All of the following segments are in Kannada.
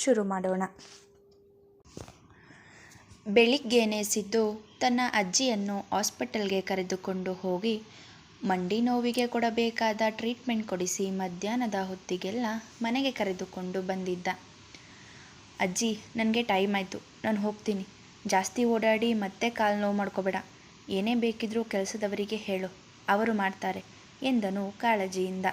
ಶುರು ಮಾಡೋಣ. ಬೆಳಿಗ್ಗೆನೆ ಸಿದ್ದು ತನ್ನ ಅಜ್ಜಿಯನ್ನು ಹಾಸ್ಪಿಟಲ್ಗೆ ಕರೆದುಕೊಂಡು ಹೋಗಿ, ಮಂಡಿ ನೋವಿಗೆ ಕೊಡಬೇಕಾದ ಟ್ರೀಟ್ಮೆಂಟ್ ಕೊಡಿಸಿ ಮಧ್ಯಾಹ್ನದ ಹೊತ್ತಿಗೆಲ್ಲ ಮನೆಗೆ ಕರೆದುಕೊಂಡು ಬಂದಿದ್ದ. ಅಜ್ಜಿ, ನನಗೆ ಟೈಮ್ ಆಯಿತು. ನಾನು ಹೋಗ್ತೀನಿ. ಜಾಸ್ತಿ ಓಡಾಡಿ ಮತ್ತೆ ಕಾಲು ನೋವು ಮಾಡ್ಕೋಬೇಡ. ಏನೇ ಬೇಕಿದ್ರೂ ಕೆಲಸದವರಿಗೆ ಹೇಳು. ಅವರು ಮಾಡ್ತಾರೆ, ಎಂದನು ಕಾಳಜಿಯಿಂದ.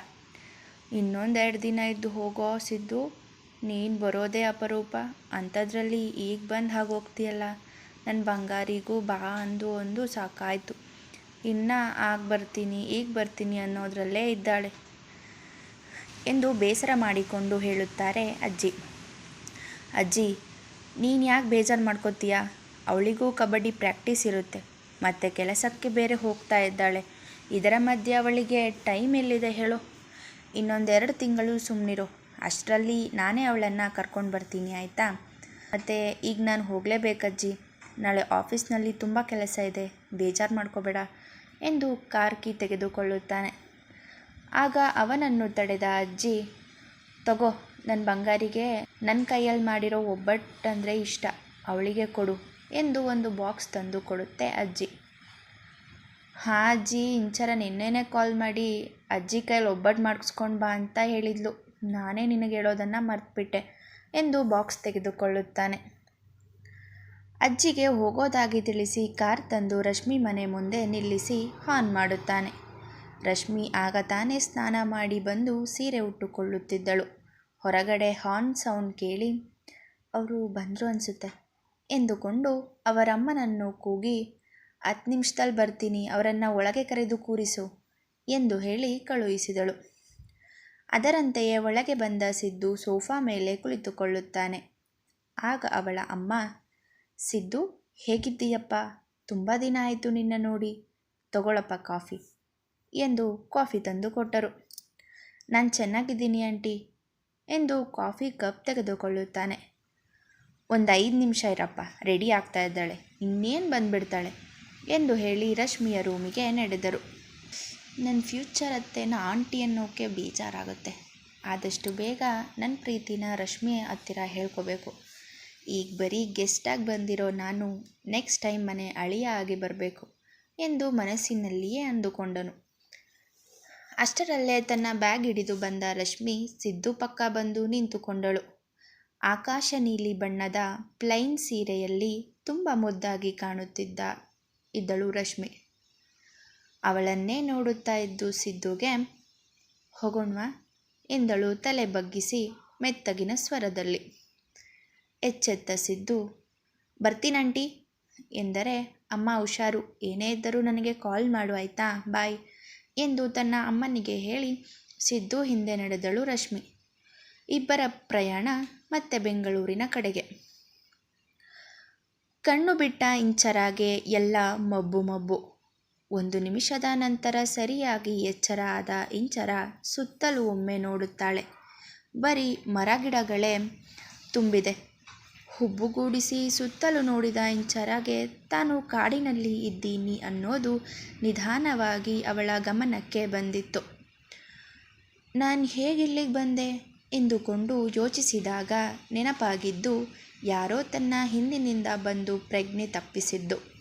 ಇನ್ನೊಂದೆರಡು ದಿನ ಇದ್ದು ಹೋಗೋ ಸಿದ್ದು ನೀನು ಬರೋದೇ ಅಪರೂಪ. ಅಂಥದ್ರಲ್ಲಿ ಈಗ ಬಂದು ಹಾಗೆ ಹೋಗ್ತೀಯಲ್ಲ. ನನ್ನ ಬಂಗಾರಿಗೂ ಬಾ ಅಂದು ಒಂದು ಸಾಕಾಯಿತು. ಇನ್ನು ಆಗ ಬರ್ತೀನಿ, ಈಗ ಬರ್ತೀನಿ ಅನ್ನೋದ್ರಲ್ಲೇ ಇದ್ದಾಳೆ. ಎಂದು ಬೇಸರ ಮಾಡಿಕೊಂಡು ಹೇಳುತ್ತಾರೆ ಅಜ್ಜಿ. ಅಜ್ಜಿ, ನೀನು ಯಾಕೆ ಬೇಜಾರು ಮಾಡ್ಕೋತೀಯ? ಅವಳಿಗೂ ಕಬಡ್ಡಿ ಪ್ರಾಕ್ಟೀಸ್ ಇರುತ್ತೆ. ಮತ್ತು ಕೆಲಸಕ್ಕೆ ಬೇರೆ ಹೋಗ್ತಾ ಇದ್ದಾಳೆ. ಇದರ ಮಧ್ಯೆ ಅವಳಿಗೆ ಟೈಮ್ ಎಲ್ಲಿದೆ ಹೇಳು. ಇನ್ನೊಂದೆರಡು ತಿಂಗಳು ಸುಮ್ಮನಿರು ಅಷ್ಟರಲ್ಲಿ ನಾನೇ ಅವಳನ್ನು ಕರ್ಕೊಂಡು ಬರ್ತೀನಿ, ಆಯಿತಾ? ಮತ್ತು ಈಗ ನಾನು ಹೋಗಲೇಬೇಕಜ್ಜಿ. ನಾಳೆ ಆಫೀಸ್ನಲ್ಲಿ ತುಂಬ ಕೆಲಸ ಇದೆ, ಬೇಜಾರು ಮಾಡ್ಕೋಬೇಡ ಎಂದು ಕಾರ್ ಕೀ ತೆಗೆದುಕೊಳ್ಳುತ್ತಾನೆ. ಆಗ ಅವನನ್ನು ತಡೆದ ಅಜ್ಜಿ, ತಗೋ ನನ್ನ ಬಂಗಾರಿಗೆ ನನ್ನ ಕೈಯಲ್ಲಿ ಮಾಡಿರೋ ಒಬ್ಬಟ್ಟಂದರೆ ಇಷ್ಟ, ಅವಳಿಗೆ ಕೊಡು ಎಂದು ಒಂದು ಬಾಕ್ಸ್ ತಂದು ಕೊಡುತ್ತೆ ಅಜ್ಜಿ. ಹಾಂ ಅಜ್ಜಿ, ಇಂಚರ ನಿನ್ನೆನೇ ಕಾಲ್ ಮಾಡಿ ಅಜ್ಜಿ ಕೈಯಲ್ಲಿ ಒಬ್ಬಟ್ಟು ಮಾಡಿಸ್ಕೊಂಡು ಬಾ ಅಂತ ಹೇಳಿದ್ಲು. ನಾನೇ ನಿನಗೆ ಹೇಳೋದನ್ನು ಮರ್ತುಬಿಟ್ಟೆ ಎಂದು ಬಾಕ್ಸ್ ತೆಗೆದುಕೊಳ್ಳುತ್ತಾನೆ. ಅಜ್ಜಿಗೆ ಹೋಗೋದಾಗಿ ತಿಳಿಸಿ ಕಾರ್ ತಂದು ರಶ್ಮಿ ಮನೆ ಮುಂದೆ ನಿಲ್ಲಿಸಿ ಹಾನ್ ಮಾಡುತ್ತಾನೆ. ರಶ್ಮಿ ಆಗ ತಾನೇ ಸ್ನಾನ ಮಾಡಿ ಬಂದು ಸೀರೆ ಉಟ್ಟುಕೊಳ್ಳುತ್ತಿದ್ದಳು. ಹೊರಗಡೆ ಹಾರ್ನ್ ಸೌಂಡ್ ಕೇಳಿ, ಅವರು ಬಂದರು ಅನಿಸುತ್ತೆ ಎಂದುಕೊಂಡು ಅವರಮ್ಮನನ್ನು ಕೂಗಿ, ಹತ್ತು ನಿಮಿಷದಲ್ಲಿ ಬರ್ತೀನಿ, ಅವರನ್ನು ಒಳಗೆ ಕರೆದು ಕೂರಿಸು ಎಂದು ಹೇಳಿ ಕಳುಹಿಸಿದಳು. ಅದರಂತೆಯೇ ಒಳಗೆ ಬಂದ ಸಿದ್ದು ಸೋಫಾ ಮೇಲೆ ಕುಳಿತುಕೊಳ್ಳುತ್ತಾನೆ. ಆಗ ಅವಳ ಅಮ್ಮ, ಸಿದ್ದು, ಹೇಗಿದ್ದೀಯಪ್ಪ? ತುಂಬ ದಿನ ಆಯಿತು ನಿನ್ನ ನೋಡಿ. ತಗೊಳಪ್ಪ ಕಾಫಿ ಎಂದು ಕಾಫಿ ತಂದು ಕೊಟ್ಟರು. ನಾನು ಚೆನ್ನಾಗಿದ್ದೀನಿ ಆಂಟಿ ಎಂದು ಕಾಫಿ ಕಪ್ ತೆಗೆದುಕೊಳ್ಳುತ್ತಾನೆ. ಒಂದು ಐದು ನಿಮಿಷ ಇರಪ್ಪ, ರೆಡಿ ಆಗ್ತಾ ಇದ್ದಾಳೆ. ಇನ್ನೇನು ಬಂದುಬಿಡ್ತಾಳೆ? ಎಂದು ಹೇಳಿ ರಶ್ಮಿಯ ರೂಮಿಗೆ ನಡೆದರು. ನನ್ನ ಫ್ಯೂಚರ್ ಅತ್ತೆನ ಆಂಟಿ ಅನ್ನೋಕ್ಕೆ ಬೇಜಾರಾಗುತ್ತೆ. ಆದಷ್ಟು ಬೇಗ ನನ್ನ ಪ್ರೀತಿನ ರಶ್ಮಿ ಹತ್ತಿರ ಹೇಳ್ಕೋಬೇಕು. ಈಗ ಬರೀ ಗೆಸ್ಟಾಗಿ ಬಂದಿರೋ ನಾನು ನೆಕ್ಸ್ಟ್ ಟೈಮ್ ಮನೆ ಅಳಿಯ ಆಗಿ ಬರಬೇಕು ಎಂದು ಮನಸ್ಸಿನಲ್ಲಿಯೇ ಅಂದುಕೊಂಡನು. ಅಷ್ಟರಲ್ಲೇ ತನ್ನ ಬ್ಯಾಗ್ ಹಿಡಿದು ಬಂದ ರಶ್ಮಿ ಸಿದ್ದು ಪಕ್ಕ ಬಂದು ನಿಂತುಕೊಂಡಳು. ಆಕಾಶ ನೀಲಿ ಬಣ್ಣದ ಪ್ಲೈನ್ ಸೀರೆಯಲ್ಲಿ ತುಂಬ ಮುದ್ದಾಗಿ ಕಾಣುತ್ತಿದ್ದ ಇದ್ದಳು ರಶ್ಮಿ. ಅವಳನ್ನೇ ನೋಡುತ್ತಾ ಇದ್ದು ಸಿದ್ದುಗೆ, ಹೋಗೋಣವಾ? ಎಂದಳು ತಲೆ ಬಗ್ಗಿಸಿ ಮೆತ್ತಗಿನ ಸ್ವರದಲ್ಲಿ. ಎಚ್ಚೆತ್ತ ಸಿದ್ದು ಬರ್ತೀನಂಟಿ ಎಂದರೆ, ಅಮ್ಮ ಹುಷಾರು, ಏನೇ ಇದ್ದರೂ ನನಗೆ ಕಾಲ್ ಮಾಡು ಆಯಿತಾ, ಬಾಯ್ ಎಂದು ತನ್ನ ಅಮ್ಮನಿಗೆ ಹೇಳಿ ಸಿದ್ದು ಹಿಂದೆ ನಡೆದಳು ರಶ್ಮಿ. ಇಬ್ಬರ ಪ್ರಯಾಣ ಮತ್ತೆ ಬೆಂಗಳೂರಿನ ಕಡೆಗೆ. ಕಣ್ಣು ಬಿಟ್ಟ ಇಂಚರಾಗೆ ಎಲ್ಲ ಮಬ್ಬು ಮಬ್ಬು. ಒಂದು ನಿಮಿಷದ ನಂತರ ಸರಿಯಾಗಿ ಎಚ್ಚರ ಆದ ಇಂಚರ ಸುತ್ತಲೂ ಒಮ್ಮೆ ನೋಡುತ್ತಾಳೆ. ಬರೀ ಮರಗಿಡಗಳೇ ತುಂಬಿದೆ. ಹುಬ್ಬುಗೂಡಿಸಿ ಸುತ್ತಲೂ ನೋಡಿದ ಇಂಚರಾಗೆ, ತಾನು ಕಾಡಿನಲ್ಲಿ ಇದ್ದೀನಿ ಅನ್ನೋದು ನಿಧಾನವಾಗಿ ಅವಳ ಗಮನಕ್ಕೆ ಬಂದಿತ್ತು. ನಾನು ಹೇಗಿಲ್ಲಿಗೆ ಬಂದೆ? ಎಂದುಕೊಂಡು ಯೋಚಿಸಿದಾಗ ನೆನಪಾಗಿದ್ದು, ಯಾರೋ ತನ್ನ ಹಿಂದಿನಿಂದ ಬಂದು ಪ್ರಜ್ಞೆ ತಪ್ಪಿಸಿದ್ದು.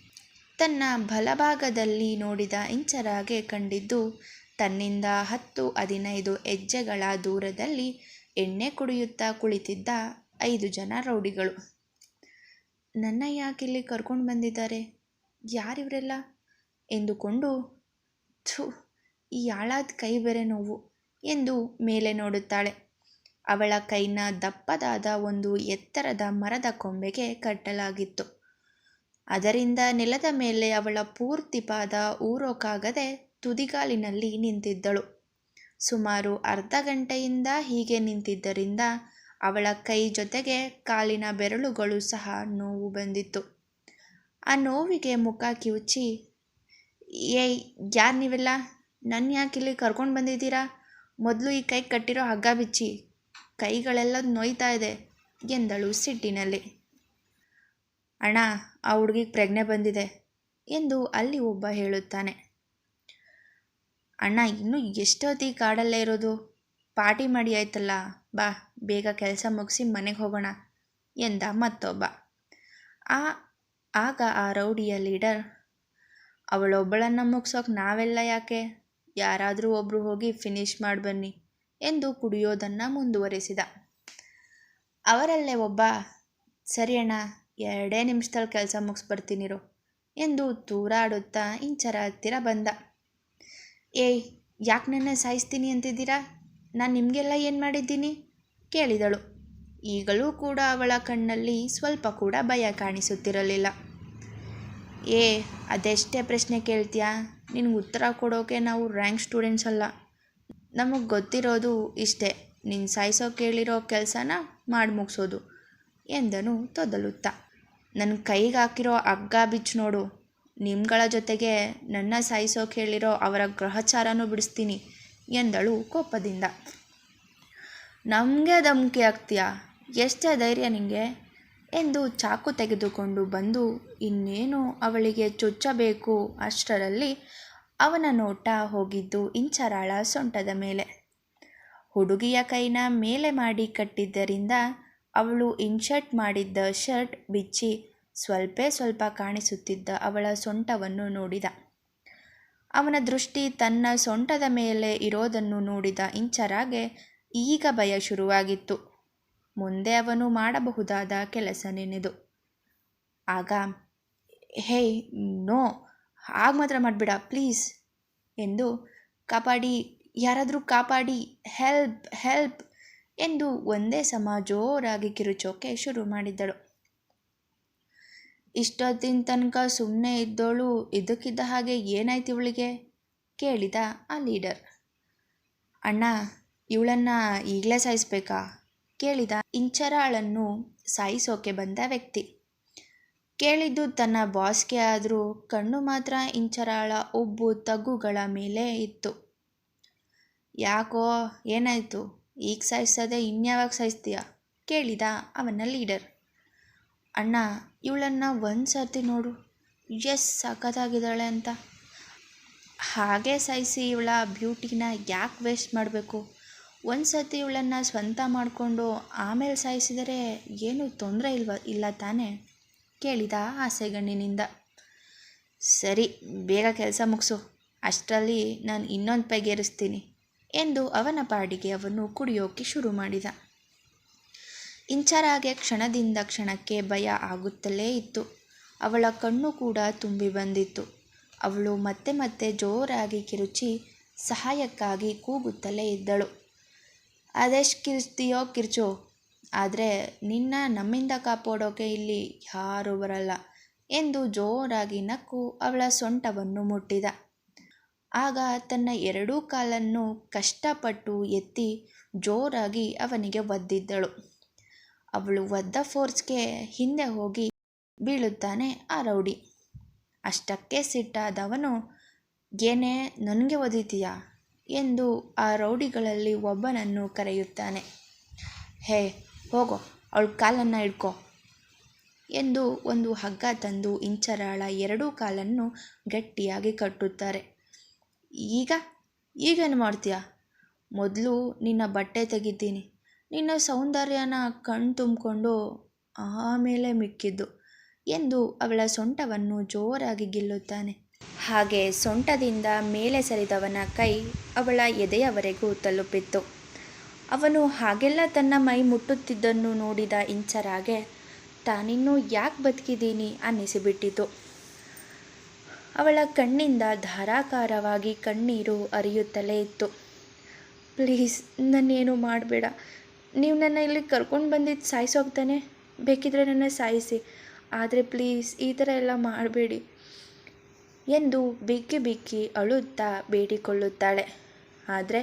ತನ್ನ ಬಲಭಾಗದಲ್ಲಿ ನೋಡಿದ ಇಂಚರಾಗೆ ಕಂಡಿದ್ದು, ತನ್ನಿಂದ ಹತ್ತು ಹದಿನೈದು ಹೆಜ್ಜೆಗಳ ದೂರದಲ್ಲಿ ಎಣ್ಣೆ ಕುಡಿಯುತ್ತಾ ಕುಳಿತಿದ್ದ ಐದು ಜನ ರೌಡಿಗಳು. ನನ್ನ ಯಾಕಿಲ್ಲಿ ಕರ್ಕೊಂಡು ಬಂದಿದ್ದಾರೆ? ಯಾರಿವರೆಲ್ಲ? ಎಂದುಕೊಂಡು, ಥು, ಈ ಆಳಾದ ಕೈ ಬೇರೆ ನೋವು ಎಂದು ಮೇಲೆ ನೋಡುತ್ತಾಳೆ. ಅವಳ ಕೈನ ದಪ್ಪದಾದ ಒಂದು ಎತ್ತರದ ಮರದ ಕೊಂಬೆಗೆ ಕಟ್ಟಲಾಗಿತ್ತು. ಅದರಿಂದ ನೆಲದ ಮೇಲೆ ಅವಳ ಪೂರ್ತಿ ಪಾದ ಊರೋಕಾಗದೆ ತುದಿಗಾಲಿನಲ್ಲಿ ನಿಂತಿದ್ದಳು. ಸುಮಾರು ಅರ್ಧ ಗಂಟೆಯಿಂದ ಹೀಗೆ ನಿಂತಿದ್ದರಿಂದ ಅವಳ ಕೈ ಜೊತೆಗೆ ಕಾಲಿನ ಬೆರಳುಗಳು ಸಹ ನೋವು ಬಂದಿತ್ತು. ಆ ನೋವಿಗೆ ಮುಖ ಕಿವುಚಿ, ಏಯ್, ಯಾರು ನೀವೆಲ್ಲ? ನನ್ನ ಯಾಕೆ ಇಲ್ಲಿ ಕರ್ಕೊಂಡು ಬಂದಿದ್ದೀರಾ? ಮೊದಲು ಈ ಕೈ ಕಟ್ಟಿರೋ ಹಗ್ಗ ಬಿಚ್ಚಿ, ಕೈಗಳೆಲ್ಲ ನೋಯ್ತಾ ಇದೆ, ಎಂದಳು ಸಿಟ್ಟಿನಲ್ಲಿ. ಅಣ್ಣ, ಆ ಹುಡುಗಿಗೆ ಪ್ರಜ್ಞೆ ಬಂದಿದೆ ಎಂದು ಅಲ್ಲಿ ಒಬ್ಬ ಹೇಳುತ್ತಾನೆ. ಅಣ್ಣ, ಇನ್ನೂ ಎಷ್ಟೊತ್ತಿ ಕಾಡಲ್ಲೇ ಇರೋದು? ಪಾರ್ಟಿ ಮಾಡಿ ಆಯ್ತಲ್ಲ. ಬಾ, ಬೇಗ ಕೆಲಸ ಮುಗಿಸಿ ಮನೆಗೆ ಹೋಗೋಣ ಎಂದ ಮತ್ತೊಬ್ಬ. ಆ, ಆಗ ಆ ರೌಡಿಯ ಲೀಡರ್, ಅವಳೊಬ್ಬಳನ್ನು ಮುಗಿಸೋಕೆ ನಾವೆಲ್ಲ ಯಾಕೆ? ಯಾರಾದರೂ ಒಬ್ಬರು ಹೋಗಿ ಫಿನಿಶ್ ಮಾಡಿ ಬನ್ನಿ ಎಂದು ಕುಡಿಯೋದನ್ನು ಮುಂದುವರೆಸಿದ. ಅವರಲ್ಲೇ ಒಬ್ಬ, ಸರಿ ಅಣ್ಣ ಎರಡೇ ನಿಮಿಷದಲ್ಲಿ ಕೆಲಸ ಮುಗಿಸ್ಬರ್ತೀನಿರು ಎಂದು ತೂರಾಡುತ್ತಾ ಇಂಚರ ಹತ್ತಿರ ಬಂದ. ಏಯ್, ಯಾಕೆ ನನ್ನ ಸಾಯಿಸ್ತೀನಿ ಅಂತಿದ್ದೀರಾ? ನಾನು ನಿಮಗೆಲ್ಲ ಏನು ಮಾಡಿದ್ದೀನಿ? ಕೇಳಿದಳು. ಈಗಲೂ ಕೂಡ ಅವಳ ಕಣ್ಣಲ್ಲಿ ಸ್ವಲ್ಪ ಕೂಡ ಭಯ ಕಾಣಿಸುತ್ತಿರಲಿಲ್ಲ. ಏ, ಅದೆಷ್ಟೇ ಪ್ರಶ್ನೆ ಕೇಳ್ತೀಯಾ? ನಿನಗೆ ಉತ್ತರ ಕೊಡೋಕೆ ನಾವು ರ್ಯಾಂಕ್ ಸ್ಟೂಡೆಂಟ್ಸ್ ಅಲ್ಲ. ನಮಗೆ ಗೊತ್ತಿರೋದು ಇಷ್ಟೇ. ನೀನು ಸಾಯಿಸೋ ಕೇಳಿರೋ ಕೆಲಸನ ಮಾಡಿ ಮುಗಿಸೋದು ಎಂದನು ತೊದಲುತ್ತಾ. ನನ್ನ ಕೈಗೆ ಹಾಕಿರೋ ಹಗ್ಗ ಬಿಚ್ಚು ನೋಡು. ನಿಮ್ಗಳ ಜೊತೆಗೆ ನನ್ನ ಸಾಯಿಸೋಕೆ ಹೇಳಿರೋ ಅವರ ಗ್ರಹಚಾರನೂ ಬಿಡಿಸ್ತೀನಿ ಎಂದಳು ಕೋಪದಿಂದ. ನಮಗೆ ಧಮಕಿ ಆಗ್ತೀಯಾ? ಎಷ್ಟೇ ಧೈರ್ಯ ನಿಂಗೆ ಎಂದು ಚಾಕು ತೆಗೆದುಕೊಂಡು ಬಂದು ಇನ್ನೇನು ಅವಳಿಗೆ ಚುಚ್ಚಬೇಕು ಅಷ್ಟರಲ್ಲಿ ಅವನ ನೋಟ ಹೋಗಿದ್ದು ಇಂಚರಾಳ ಸೊಂಟದ ಮೇಲೆ. ಹುಡುಗಿಯ ಕೈನ ಮೇಲೆ ಮಾಡಿ ಕಟ್ಟಿದ್ದರಿಂದ ಅವಳು ಇನ್ಶರ್ಟ್ ಮಾಡಿದ್ದ ಶರ್ಟ್ ಬಿಚ್ಚಿ ಸ್ವಲ್ಪೇ ಸ್ವಲ್ಪ ಕಾಣಿಸುತ್ತಿದ್ದ ಅವಳ ಸೊಂಟವನ್ನು ನೋಡಿದ. ಅವನ ದೃಷ್ಟಿ ತನ್ನ ಸೊಂಟದ ಮೇಲೆ ಇರೋದನ್ನು ನೋಡಿದ ಇಂಚರಾಗೆ ಈಗ ಭಯ ಶುರುವಾಗಿತ್ತು. ಮುಂದೆ ಅವನು ಮಾಡಬಹುದಾದ ಕೆಲಸ ನೆನೆದು ಆಗ, ಹೇ, ನೋ ಆಗ ಮಾತ್ರ ಮಾಡಬೇಡ, ಪ್ಲೀಸ್, ಎಂದು ಕಾಪಾಡಿ, ಯಾರಾದರೂ ಕಾಪಾಡಿ, ಹೆಲ್ಪ್ ಹೆಲ್ಪ್ ಎಂದು ಒಂದೇ ಸಮ ಜೋರಾಗಿ ಕಿರುಚೋಕೆ ಶುರು ಮಾಡಿದ್ದಳು. ಇಷ್ಟೊತ್ತಿನ ತನಕ ಸುಮ್ಮನೆ ಇದ್ದೋಳು ಇದಕ್ಕಿದ್ದ ಹಾಗೆ ಏನಾಯ್ತು ಇವಳಿಗೆ? ಕೇಳಿದ ಆ ಲೀಡರ್. ಅಣ್ಣ, ಇವಳನ್ನು ಈಗಲೇ ಸಾಯಿಸ್ಬೇಕಾ? ಕೇಳಿದ ಇಂಚರಾಳನ್ನು ಸಾಯಿಸೋಕೆ ಬಂದ ವ್ಯಕ್ತಿ. ಕೇಳಿದ್ದು ತನ್ನ ಬಾಸ್ಗೆ ಆದರೂ ಕಣ್ಣು ಮಾತ್ರ ಇಂಚರಾಳ ಉಬ್ಬು ತಗ್ಗುಗಳ ಮೇಲೆ ಇತ್ತು. ಯಾಕೋ, ಏನಾಯಿತು? ಈಗ ಸಾಯಿಸದೆ ಇನ್ಯಾವಾಗ ಸಾಯಿಸ್ತೀಯ? ಕೇಳಿದ ಅವನ ಲೀಡರ್. ಅಣ್ಣ, ಇವಳನ್ನು ಒಂದು ಸರ್ತಿ ನೋಡು. ಎಸ್, ಸಖತ್ತಾಗಿದ್ದಾಳೆ ಅಂತ. ಹಾಗೆ ಸಾಯಿಸಿ ಇವಳ ಬ್ಯೂಟಿನ ಯಾಕೆ ವೇಸ್ಟ್ ಮಾಡಬೇಕು? ಒಂದು ಸರ್ತಿ ಇವಳನ್ನು ಸ್ವಂತ ಮಾಡಿಕೊಂಡು ಆಮೇಲೆ ಸಾಯಿಸಿದರೆ ಏನೂ ತೊಂದರೆ ಇಲ್ವ, ಇಲ್ಲ ತಾನೇ? ಕೇಳಿದ ಆಸೆಗಣ್ಣಿನಿಂದ ಸರಿ, ಬೇಗ ಕೆಲಸ ಮುಗಿಸು. ಅಷ್ಟರಲ್ಲಿ ನಾನು ಇನ್ನೊಂದು ಪೈಗೇರಿಸ್ತೀನಿ ಎಂದು ಅವನ ಪಾಡಿಗೆ ಅವನು ಕುಡಿಯೋಕೆ ಶುರು ಮಾಡಿದ. ಇಂಚರಾಗೆ ಕ್ಷಣದಿಂದ ಕ್ಷಣಕ್ಕೆ ಭಯ ಆಗುತ್ತಲೇ ಇತ್ತು. ಅವಳ ಕಣ್ಣು ಕೂಡ ತುಂಬಿ ಬಂದಿತ್ತು. ಅವಳು ಮತ್ತೆ ಮತ್ತೆ ಜೋರಾಗಿ ಕಿರುಚಿ ಸಹಾಯಕ್ಕಾಗಿ ಕೂಗುತ್ತಲೇ ಇದ್ದಳು. ಅದೆಷ್ಟು ಕಿರ್ಚ್ತೀಯೋ ಕಿರ್ಚೋ, ಆದರೆ ನಿನ್ನ ನಮ್ಮಿಂದ ಕಾಪಾಡೋಕೆ ಇಲ್ಲಿ ಯಾರೂ ಬರಲ್ಲ ಎಂದು ಜೋರಾಗಿ ನಕ್ಕು ಅವಳ ಸೊಂಟವನ್ನು ಮುಟ್ಟಿದ. ಆಗ ತನ್ನ ಎರಡೂ ಕಾಲನ್ನು ಕಷ್ಟಪಟ್ಟು ಎತ್ತಿ ಜೋರಾಗಿ ಅವನಿಗೆ ಒದ್ದಿದ್ದಳು. ಅವಳು ಒದ್ದ ಫೋರ್ಸ್ಗೆ ಹಿಂದೆ ಹೋಗಿ ಬೀಳುತ್ತಾನೆ ಆ ರೌಡಿ. ಅಷ್ಟಕ್ಕೆ ಸಿಟ್ಟಾದವನು, ಏನೇ, ನನಗೆ ಒದಿತೀಯಾ? ಎಂದು ಆ ರೌಡಿಗಳಲ್ಲಿ ಒಬ್ಬನನ್ನು ಕರೆಯುತ್ತಾನೆ. ಹೇ, ಹೋಗೋ, ಅವಳ ಕಾಲನ್ನು ಹಿಡ್ಕೋ ಎಂದು ಒಂದು ಹಗ್ಗ ತಂದು ಇಂಚರಾಳ ಎರಡೂ ಕಾಲನ್ನು ಗಟ್ಟಿಯಾಗಿ ಕಟ್ಟುತ್ತಾರೆ. ಈಗ? ಈಗೇನು ಮಾಡ್ತೀಯ? ಮೊದಲು ನಿನ್ನ ಬಟ್ಟೆ ತೆಗಿತೀನಿ. ನಿನ್ನ ಸೌಂದರ್ಯನ ಕಣ್ ತುಂಬಿಕೊಂಡು ಆಮೇಲೆ ಮಿಕ್ಕಿದ್ದು ಎಂದು ಅವಳ ಸೊಂಟವನ್ನು ಜೋರಾಗಿ ಗಿಲ್ಲುತ್ತಾನೆ. ಹಾಗೆ ಸೊಂಟದಿಂದ ಮೇಲೆ ಸರಿದವನ ಕೈ ಅವಳ ಎದೆಯವರೆಗೂ ತಲುಪಿತ್ತು. ಅವನು ಹಾಗೆಲ್ಲ ತನ್ನ ಮೈ ಮುಟ್ಟುತ್ತಿದ್ದನ್ನು ನೋಡಿದ ಇಂಚರಾಗೆ, ತಾನಿನ್ನೂ ಯಾಕೆ ಬದುಕಿದ್ದೀನಿ ಅನ್ನಿಸಿಬಿಟ್ಟಿತು. ಅವಳ ಕಣ್ಣಿಂದ ಧಾರಾಕಾರವಾಗಿ ಕಣ್ಣೀರು ಹರಿಯುತ್ತಲೇ ಇತ್ತು. ಪ್ಲೀಸ್, ನನ್ನೇನು ಮಾಡಬೇಡ. ನೀವು ನನ್ನ ಇಲ್ಲಿ ಕರ್ಕೊಂಡು ಬಂದಿದ್ದು ಸಾಯಿಸೋಗ್ತಾನೆ ಬೇಕಿದ್ರೆ ನನ್ನ ಸಾಯಿಸಿ. ಆದರೆ ಪ್ಲೀಸ್, ಈ ಥರ ಎಲ್ಲ ಮಾಡಬೇಡಿ ಎಂದು ಬಿಕ್ಕಿ ಬಿಕ್ಕಿ ಅಳುತ್ತಾ ಬೇಡಿಕೊಳ್ಳುತ್ತಾಳೆ. ಆದರೆ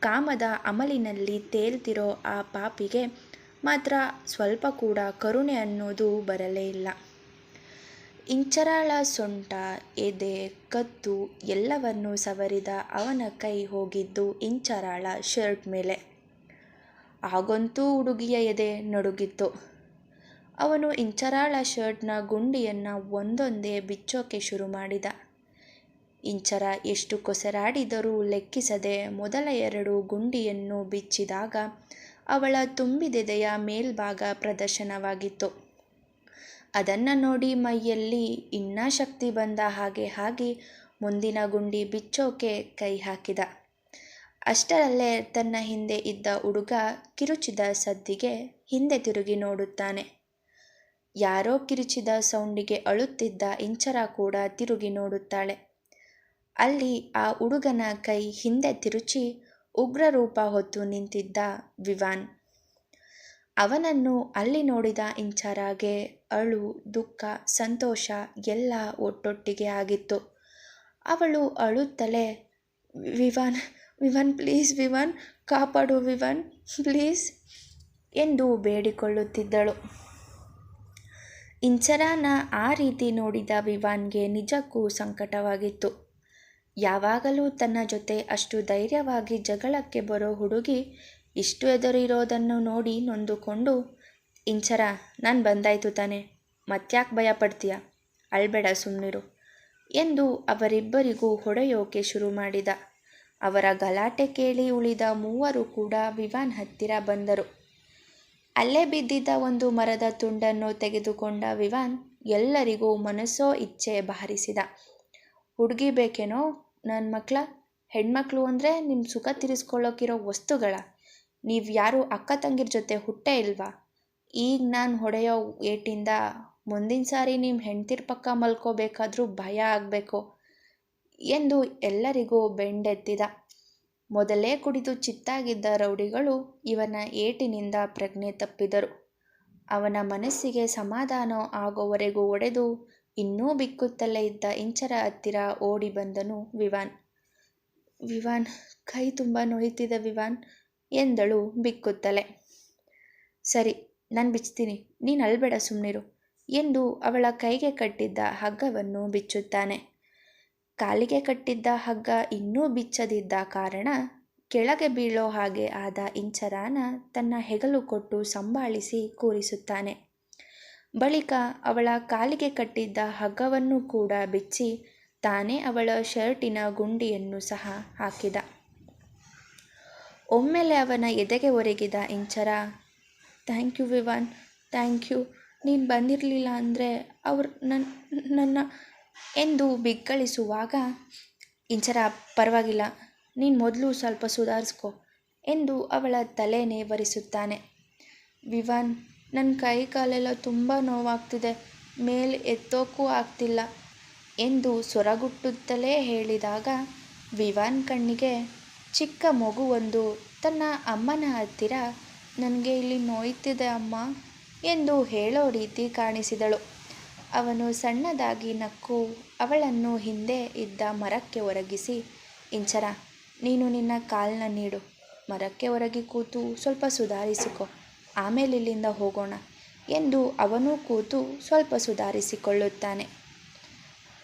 ಕಾಮದ ಅಮಲಿನಲ್ಲಿ ತೇಲ್ತಿರೋ ಆ ಪಾಪಿಗೆ ಮಾತ್ರ ಸ್ವಲ್ಪ ಕೂಡ ಕರುಣೆ ಅನ್ನೋದು ಬರಲೇ ಇಲ್ಲ. ಇಂಚರಾಳ ಸೊಂಟ, ಎದೆ ಕತ್ತು ಎಲ್ಲವನ್ನೂ ಸವರಿದ ಅವನ ಕೈ ಹೋಗಿದ್ದು ಇಂಚರಾಳ ಶರ್ಟ್ ಮೇಲೆ. ಆಗಂತೂ ಹುಡುಗಿಯ ಎದೆ ನಡುಗಿತ್ತು. ಅವನು ಇಂಚರಾಳ ಶರ್ಟ್ನ ಗುಂಡಿಯನ್ನು ಒಂದೊಂದೇ ಬಿಚ್ಚೋಕೆ ಶುರು ಮಾಡಿದ. ಇಂಚರ ಎಷ್ಟು ಕೊಸರಾಡಿದರೂ ಲೆಕ್ಕಿಸದೆ ಮೊದಲ ಎರಡು ಗುಂಡಿಯನ್ನು ಬಿಚ್ಚಿದಾಗ ಅವಳ ತುಂಬಿದೆದೆಯ ಮೇಲ್ಭಾಗ ಪ್ರದರ್ಶನವಾಗಿತ್ತು. ಅದನ್ನು ನೋಡಿ ಮೈಯಲ್ಲಿ ಇನ್ನೂ ಶಕ್ತಿ ಬಂದ ಹಾಗೆ ಹಾಗೆ ಮುಂದಿನ ಗುಂಡಿ ಬಿಚ್ಚೋಕೆ ಕೈ ಹಾಕಿದ. ಅಷ್ಟರಲ್ಲೇ ತನ್ನ ಹಿಂದೆ ಇದ್ದ ಹುಡುಗ ಕಿರುಚಿದ ಸದ್ದಿಗೆ ಹಿಂದೆ ತಿರುಗಿ ನೋಡುತ್ತಾನೆ. ಯಾರೋ ಕಿರುಚಿದ ಸೌಂಡಿಗೆ ಅಳುತ್ತಿದ್ದ ಇಂಚರ ಕೂಡ ತಿರುಗಿ ನೋಡುತ್ತಾಳೆ. ಅಲ್ಲಿ ಆ ಹುಡುಗನ ಕೈ ಹಿಂದೆ ತಿರುಚಿ ಉಗ್ರರೂಪ ಹೊತ್ತು ನಿಂತಿದ್ದ ವಿವಾನ್. ಅವನನ್ನು ಅಲ್ಲಿ ನೋಡಿದ ಇಂಚರಾಗೆ ಅಳು, ದುಃಖ, ಸಂತೋಷ ಎಲ್ಲ ಒಟ್ಟೊಟ್ಟಿಗೆ ಆಗಿತ್ತು. ಅವಳು ಅಳುತ್ತಲೇ, ವಿವನ್ ವಿವನ್, ಪ್ಲೀಸ್, ವಿವನ್, ಕಾಪಾಡು, ವಿವನ್, ಪ್ಲೀಸ್, ಎಂದು ಬೇಡಿಕೊಳ್ಳುತ್ತಿದ್ದಳು. ಇಂಚರಾನ ಆ ರೀತಿ ನೋಡಿದ ವಿವಾನ್ಗೆ ನಿಜಕ್ಕೂ ಸಂಕಟವಾಗಿತ್ತು. ಯಾವಾಗಲೂ ತನ್ನ ಜೊತೆ ಅಷ್ಟು ಧೈರ್ಯವಾಗಿ ಜಗಳಕ್ಕೆ ಬರೋ ಹುಡುಗಿ ಇಷ್ಟು ಎದುರಿರೋದನ್ನು ನೋಡಿ ನೊಂದುಕೊಂಡು, ಇಂಚರ, ನಾನು ಬಂದಾಯ್ತು ತಾನೆ. ಮತ್ತ್ಯಾಕೆ ಭಯ ಪಡ್ತೀಯ ಅಳ್ಬೇಡ ಸುಮ್ಮನಿರು ಎಂದು ಅವರಿಬ್ಬರಿಗೂ ಹೊಡೆಯೋಕೆ ಶುರು ಮಾಡಿದ. ಅವರ ಗಲಾಟೆ ಕೇಳಿ ಉಳಿದ ಮೂವರು ಕೂಡ ವಿವಾನ್ ಹತ್ತಿರ ಬಂದರು. ಅಲ್ಲೇ ಬಿದ್ದಿದ್ದ ಒಂದು ಮರದ ತುಂಡನ್ನು ತೆಗೆದುಕೊಂಡ ವಿವಾನ್ ಎಲ್ಲರಿಗೂ ಮನಸ್ಸೋ ಇಚ್ಛೆ ಬಾರಿಸಿದ. ಹುಡುಗಿ ಬೇಕೇನೋ? ನನ್ನ ಮಕ್ಕಳ ಹೆಣ್ಮಕ್ಳು ಅಂದರೆ ನಿಮ್ಮ ಸುಖ ತೀರಿಸ್ಕೊಳ್ಳೋಕಿರೋ ವಸ್ತುಗಳ? ನೀವು ಯಾರು ಅಕ್ಕ ತಂಗಿರ ಜೊತೆ ಹುಟ್ಟೇ ಇಲ್ವಾ? ಈಗ ನಾನು ಹೊಡೆಯೋ ಏಟಿಂದ ಮುಂದಿನ ಸಾರಿ ನಿಮ್ಮ ಹೆಂಡ್ತಿರ ಪಕ್ಕ ಮಲ್ಕೋಬೇಕಾದ್ರೂ ಭಯ ಆಗಬೇಕು ಎಂದು ಎಲ್ಲರಿಗೂ ಬೆಂಡೆತ್ತಿದ. ಮೊದಲೇ ಕುಡಿದು ಚಿತ್ತಾಗಿದ್ದ ರೌಡಿಗಳು ಇವನ ಏಟಿನಿಂದ ಪ್ರಜ್ಞೆ ತಪ್ಪಿದರು. ಅವನ ಮನಸ್ಸಿಗೆ ಸಮಾಧಾನ ಆಗೋವರೆಗೂ ಒಡೆದು ಇನ್ನೂ ಬಿಕ್ಕುತ್ತಲೇ ಇದ್ದ ಇಂಚರ ಹತ್ತಿರ ಓಡಿ ಬಂದನು ವಿವಾನ್. ವಿವಾನ್, ಕೈ ತುಂಬ ನೋಯ್ತಿದೆ ವಿವಾನ್. ಎಂದಳು ಬಿಕ್ಕುತ್ತಲೆ. ಸರಿ, ನಾನು ಬಿಚ್ತೀನಿ. ನೀನು ಅಲ್ಬೇಡ ಸುಮ್ಮನಿರು ಎಂದು ಅವಳ ಕೈಗೆ ಕಟ್ಟಿದ್ದ ಹಗ್ಗವನ್ನು ಬಿಚ್ಚುತ್ತಾನೆ. ಕಾಲಿಗೆ ಕಟ್ಟಿದ್ದ ಹಗ್ಗ ಇನ್ನೂ ಬಿಚ್ಚದಿದ್ದ ಕಾರಣ ಕೆಳಗೆ ಬೀಳೋ ಹಾಗೆ ಆದ ಇಂಚರಾನ ತನ್ನ ಹೆಗಲು ಕೊಟ್ಟು ಸಂಭಾಳಿಸಿ ಕೂರಿಸುತ್ತಾನೆ. ಬಳಿಕ ಅವಳ ಕಾಲಿಗೆ ಕಟ್ಟಿದ್ದ ಹಗ್ಗವನ್ನು ಕೂಡ ಬಿಚ್ಚಿ ತಾನೇ ಅವಳ ಶರ್ಟಿನ ಗುಂಡಿಯನ್ನು ಸಹ ಹಾಕಿದ. ಒಮ್ಮೆಲೆ ಅವನ ಎದೆಗೆ ಒರಗಿದ Inchara, thank you Vivaan, thank you. ನೀನು ಬಂದಿರಲಿಲ್ಲ ಅಂದರೆ ಅವ್ರು ನನ್ನ ನನ್ನ ಎಂದು ಬಿಕ್ಕಳಿಸುವಾಗ, ಇಂಚರ, ಪರವಾಗಿಲ್ಲ. ನೀನು ಮೊದಲು ಸ್ವಲ್ಪ ಸುಧಾರಿಸ್ಕೊ ಎಂದು ಅವಳ ತಲೆ ನೇವರಿಸುತ್ತಾನೆ. ವಿವಾನ್ ನನ್ನ ಕೈ ಕಾಲೆಲ್ಲ ತುಂಬ ನೋವಾಗ್ತಿದೆ. ಮೇಲೆ ಎತ್ತೋಕ್ಕೂ ಆಗ್ತಿಲ್ಲ ಎಂದು ಸೊರಗುಟ್ಟುತ್ತಲೇ ಹೇಳಿದಾಗ, ವಿವಾನ್ ಕಣ್ಣಿಗೆ ಚಿಕ್ಕ ಮಗುವೊಂದು ತನ್ನ ಅಮ್ಮನ ಹತ್ತಿರ, ನನಗೆ ಇಲ್ಲಿ ನೋಯ್ತಿದೆ ಅಮ್ಮ ಎಂದು ಹೇಳೋ ರೀತಿ ಕಾಣಿಸಿದಳು. ಅವನು ಸಣ್ಣದಾಗಿ ನಕ್ಕು ಅವಳನ್ನು ಹಿಂದೆ ಇದ್ದ ಮರಕ್ಕೆ ಒರಗಿಸಿ, ಇಂಚರ, ನೀನು ನಿನ್ನ ಕಾಲನ್ನ ನೀಡು. ಮರಕ್ಕೆ ಒರಗಿ ಕೂತು ಸ್ವಲ್ಪ ಸುಧಾರಿಸಿಕೊ. ಆಮೇಲೆ ಇಲ್ಲಿಂದ ಹೋಗೋಣ ಎಂದು ಅವನೂ ಕೂತು ಸ್ವಲ್ಪ ಸುಧಾರಿಸಿಕೊಳ್ಳುತ್ತಾನೆ.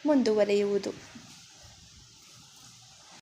ಮುಂದುವರಿಯುವುದು.